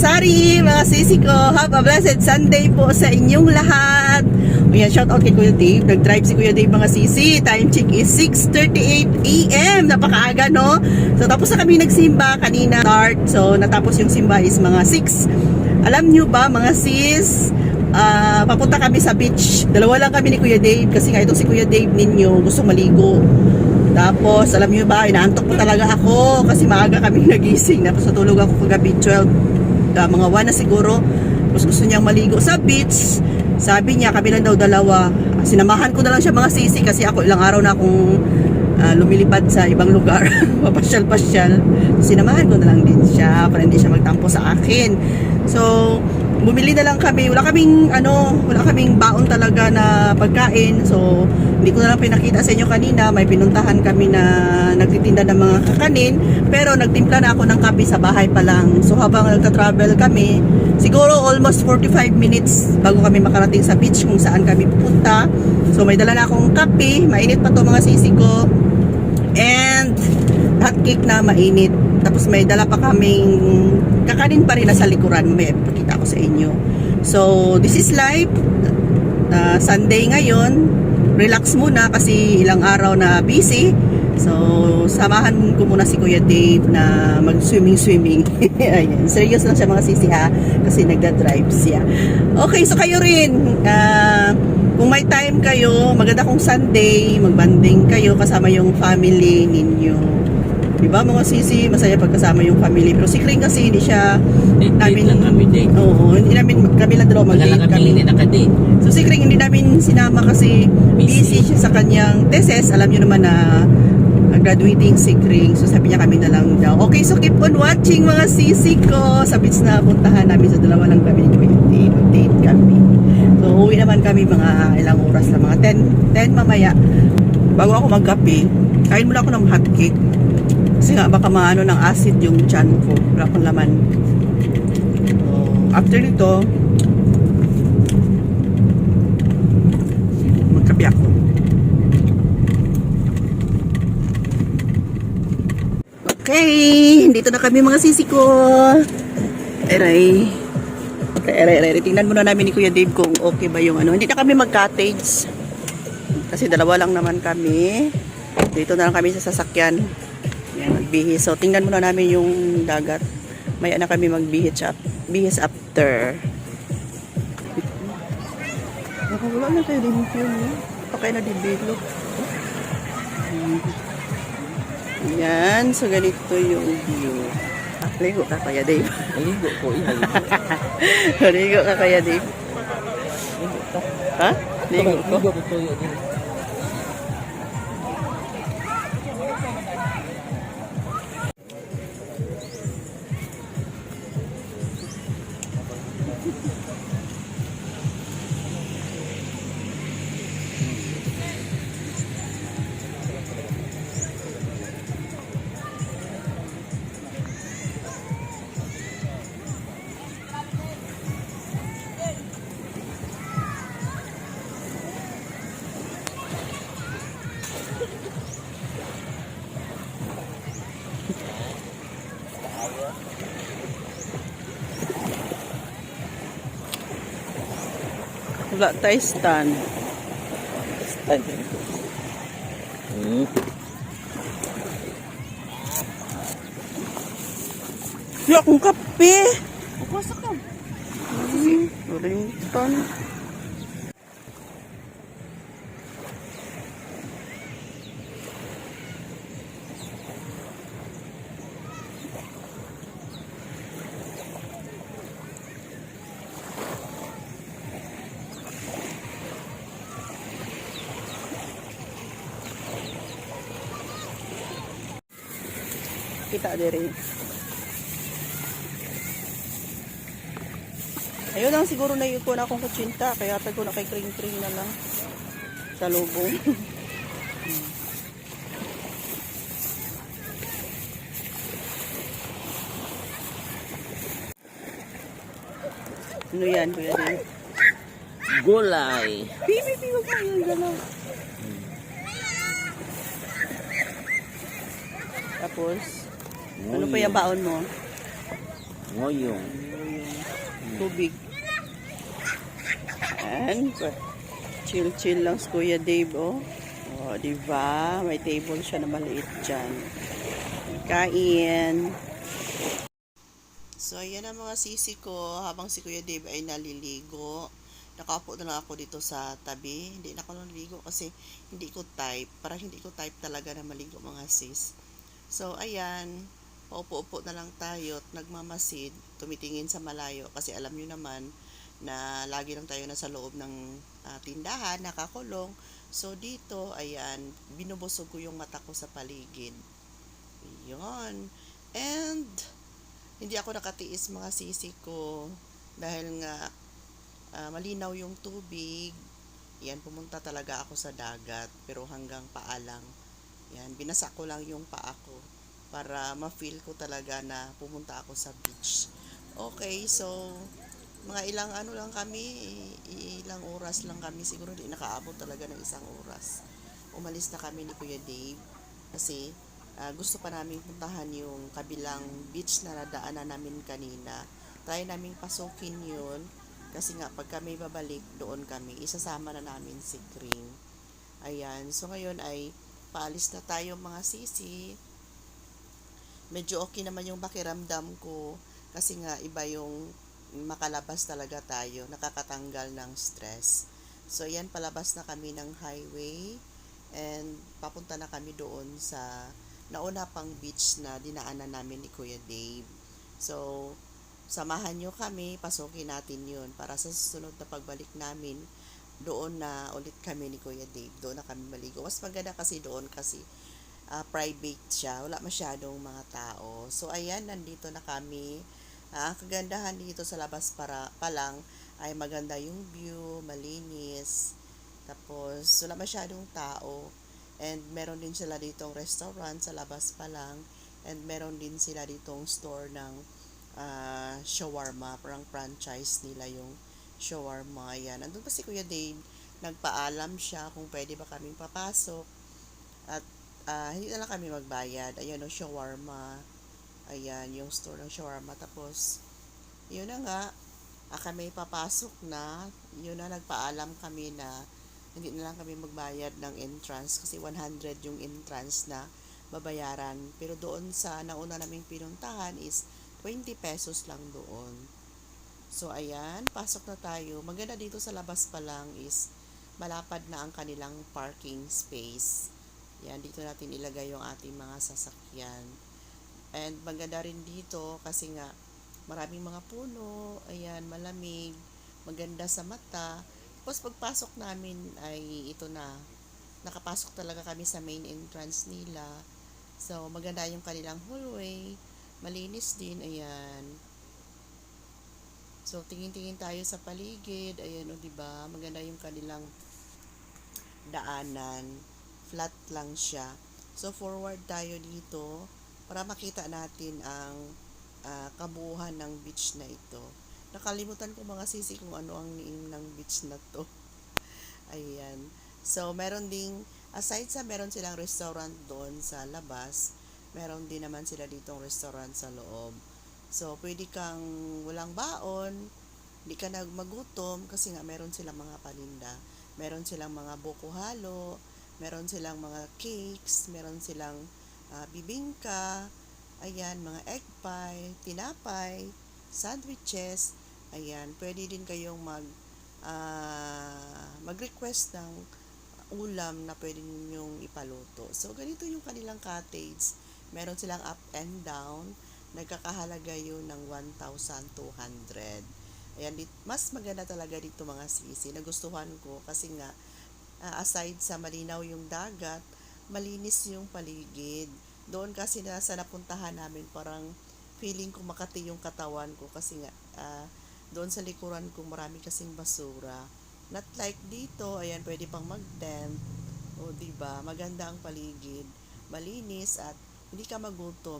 sari-sari, mga sisi ko. Have a blessed Sunday po sa inyong lahat. Ayan, shout out kay Kuya Dave. Nag-drive si Kuya Dave mga sisi. Time check is 6.38 a.m. Napakaaga, no? So, tapos na kami nagsimba kanina. Start. So, natapos yung simba is mga 6. Alam nyo ba, mga sis, ah, papunta kami sa beach. Dalawa lang kami ni Kuya Dave kasi nga itong si Kuya Dave ninyo gusto maligo. Tapos, alam niyo ba, inaantok po talaga ako kasi maaga kami nagising. Tapos natulog ako kagabi 12, ah, mga 1 na siguro. Tapos gusto niyang maligo sa beach. Sabi niya, kami lang daw dalawa. Sinamahan ko na lang siya mga sisi kasi ako ilang araw na akong ah, lumilipad sa ibang lugar. Papasyal-pasyal. Sinamahan ko na lang din siya para hindi siya magtampo sa akin. So, bumili na lang kami. Wala kaming ano, wala kaming baon talaga na pagkain. So, hindi ko na lang pinakita sa inyo kanina. May pinuntahan kami na nagtitinda ng mga kakanin. Pero nagtimpla na ako ng kape sa bahay pa lang. So, habang nagta-travel kami, siguro almost 45 minutes bago kami makarating sa beach kung saan kami pupunta. So, may dala na akong kape. Mainit pa to mga sisi ko. And hot cake na mainit. Tapos may dala pa kaming kakanin pa rin na sa likuran. May pakita ko sa inyo. So, this is life. Uh, Sunday ngayon. Relax muna kasi ilang araw na busy. So, samahan ko muna si Kuya Dave na mag-swimming-swimming. Ayan. Serious lang siya mga sisi ha. Kasi nagda-drive siya. Okay, so kayo rin. ah, kung may time kayo, maganda kung Sunday, magbanding kayo kasama yung family ninyo. Di ba mga sisi, masaya pag kasama yung family. Pero si Kring kasi hindi siya Date, date lang kami, date. Oo, hindi namin, kami lang dalawa mag-date kami hindi nakadate. So si Kring hindi namin sinama kasi busy, Busy. siya sa kanyang thesis. Alam niyo naman na uh, graduating si Kring. So sabi niya kami na lang daw. Okay, so keep on watching mga sisi ko. Sa na puntahan namin sa dalawa lang kami ni. Update kami. So uwi naman kami mga ilang oras lang. Mga 10, 10 mamaya. Bago ako magkape, kain muna ako ng hot cake. Kasi nga baka maano ng acid yung chan ko. Wala akong laman. So, after nito, magkape ako. Okay, dito na kami mga sisi ko. Eray. Eray, eray, eray. Tingnan muna namin ni Kuya Dave kung okay ba yung ano. Hindi na kami mag-cottage. Kasi dalawa lang naman kami. Dito na lang kami sa sasakyan. Yan, magbihis. So, tingnan muna namin yung dagat. Maya na kami magbihis up, bihis after. Baka wala na tayo din yun. Eh. Okay na develop. Yan. So, ganito yung view. Ah, ligo ka, Kuya Dave. Maligo ko, inaligo. ligo ka, Kuya Dave. Ligo ka. Ha? Ligo ko. Ligo ko Wala tayo stand. Stand. Hmm. Wala akong kape. Pumasok ka. Hmm, Rington. Kita diri. Ayun lang siguro na ko na akong kutsinta. Kaya tago na kay kring-kring na lang. Sa lubong. Hmm. ano yan, kuya din? Gulay. Bibi, bibi, huwag mo yun, gano'n. Tapos, ano pa yung baon mo? Ngoyong. tubig. And, chill-chill lang si Kuya Dave, oh. Oh, di ba? May table siya na maliit dyan. Kain. So, ayan ang mga sisi ko habang si Kuya Dave ay naliligo. Nakaupo na lang ako dito sa tabi. Hindi na ako naliligo kasi hindi ko type. Parang hindi ko type talaga na maligo mga sis. So, ayan. Paupo-upo na lang tayo at nagmamasid. Tumitingin sa malayo kasi alam nyo naman na lagi lang tayo nasa loob ng ah, tindahan, nakakulong. So, dito, ayan, binubusog ko yung mata ko sa paligid. Yun. And, hindi ako nakatiis mga sisi ko dahil nga ah, malinaw yung tubig. Yan, pumunta talaga ako sa dagat pero hanggang paa lang. Yan, binasa ko lang yung paa ko para ma-feel ko talaga na pumunta ako sa beach. Okay, so mga ilang ano lang kami, ilang oras lang kami, siguro di nakaabot talaga ng isang oras. Umalis na kami ni Kuya Dave kasi ah, gusto pa namin puntahan yung kabilang beach na nadaanan namin kanina. Try namin pasukin yun kasi nga pag kami babalik doon kami, isasama na namin si Kring. Ayan, so ngayon ay paalis na tayo mga sisi. Medyo okay naman yung pakiramdam ko kasi nga iba yung makalabas talaga tayo, nakakatanggal ng stress. So, ayan, palabas na kami ng highway and papunta na kami doon sa nauna pang beach na dinaanan namin ni Kuya Dave. So, samahan nyo kami, pasukin natin yun para sa susunod na pagbalik namin, doon na ulit kami ni Kuya Dave. Doon na kami maligo. Mas maganda kasi doon kasi ah, private siya. Wala masyadong mga tao. So, ayan, nandito na kami. Ah, kagandahan dito sa labas para pa lang ay maganda yung view, malinis. Tapos, wala masyadong tao. And meron din sila ditong restaurant sa labas pa lang. And meron din sila ditong store ng ah, shawarma. Parang franchise nila yung shawarma. Yan. Nandun pa si Kuya Dave. Nagpaalam siya kung pwede ba kaming papasok. At ah, hindi na lang kami magbayad. Ayan o, shawarma. Ayan, yung store ng shawarma. Tapos, yun na nga, ah, kami papasok na. Yun na, nagpaalam kami na hindi na lang kami magbayad ng entrance kasi 100 yung entrance na babayaran. Pero doon sa nauna naming pinuntahan is 20 pesos lang doon. So, ayan, pasok na tayo. Maganda dito sa labas pa lang is malapad na ang kanilang parking space. Yan, dito natin ilagay yung ating mga sasakyan. And maganda rin dito kasi nga maraming mga puno, ayan, malamig, maganda sa mata. Tapos pagpasok namin ay ito na, nakapasok talaga kami sa main entrance nila. So, maganda yung kanilang hallway, malinis din, ayan. So, tingin-tingin tayo sa paligid, ayan o, di ba? Maganda yung kanilang daanan, flat lang siya. So, forward tayo dito para makita natin ang ah, kabuuhan ng beach na ito. Nakalimutan ko mga sisi kung ano ang name ng beach na to. Ayan. So, meron ding, aside sa meron silang restaurant doon sa labas, meron din naman sila ditong restaurant sa loob. So, pwede kang walang baon, hindi ka na magutom kasi nga meron silang mga paninda. Meron silang mga buko halo, meron silang mga cakes, meron silang ah, bibingka, ayan, mga egg pie, tinapay, sandwiches, ayan, pwede din kayong mag ah, mag-request ng ulam na pwede ninyong ipaluto. So, ganito yung kanilang cottage. Meron silang up and down. Nagkakahalaga yun ng 1,200. Ayan, mas maganda talaga dito mga sisi. Nagustuhan ko kasi nga, ah, aside sa malinaw yung dagat, malinis yung paligid. Doon kasi na sa napuntahan namin, parang feeling ko makati yung katawan ko kasi nga, ah, doon sa likuran ko marami kasing basura. Not like dito, ayan, pwede pang mag-tent. O, di ba Maganda ang paligid. Malinis at hindi ka magutom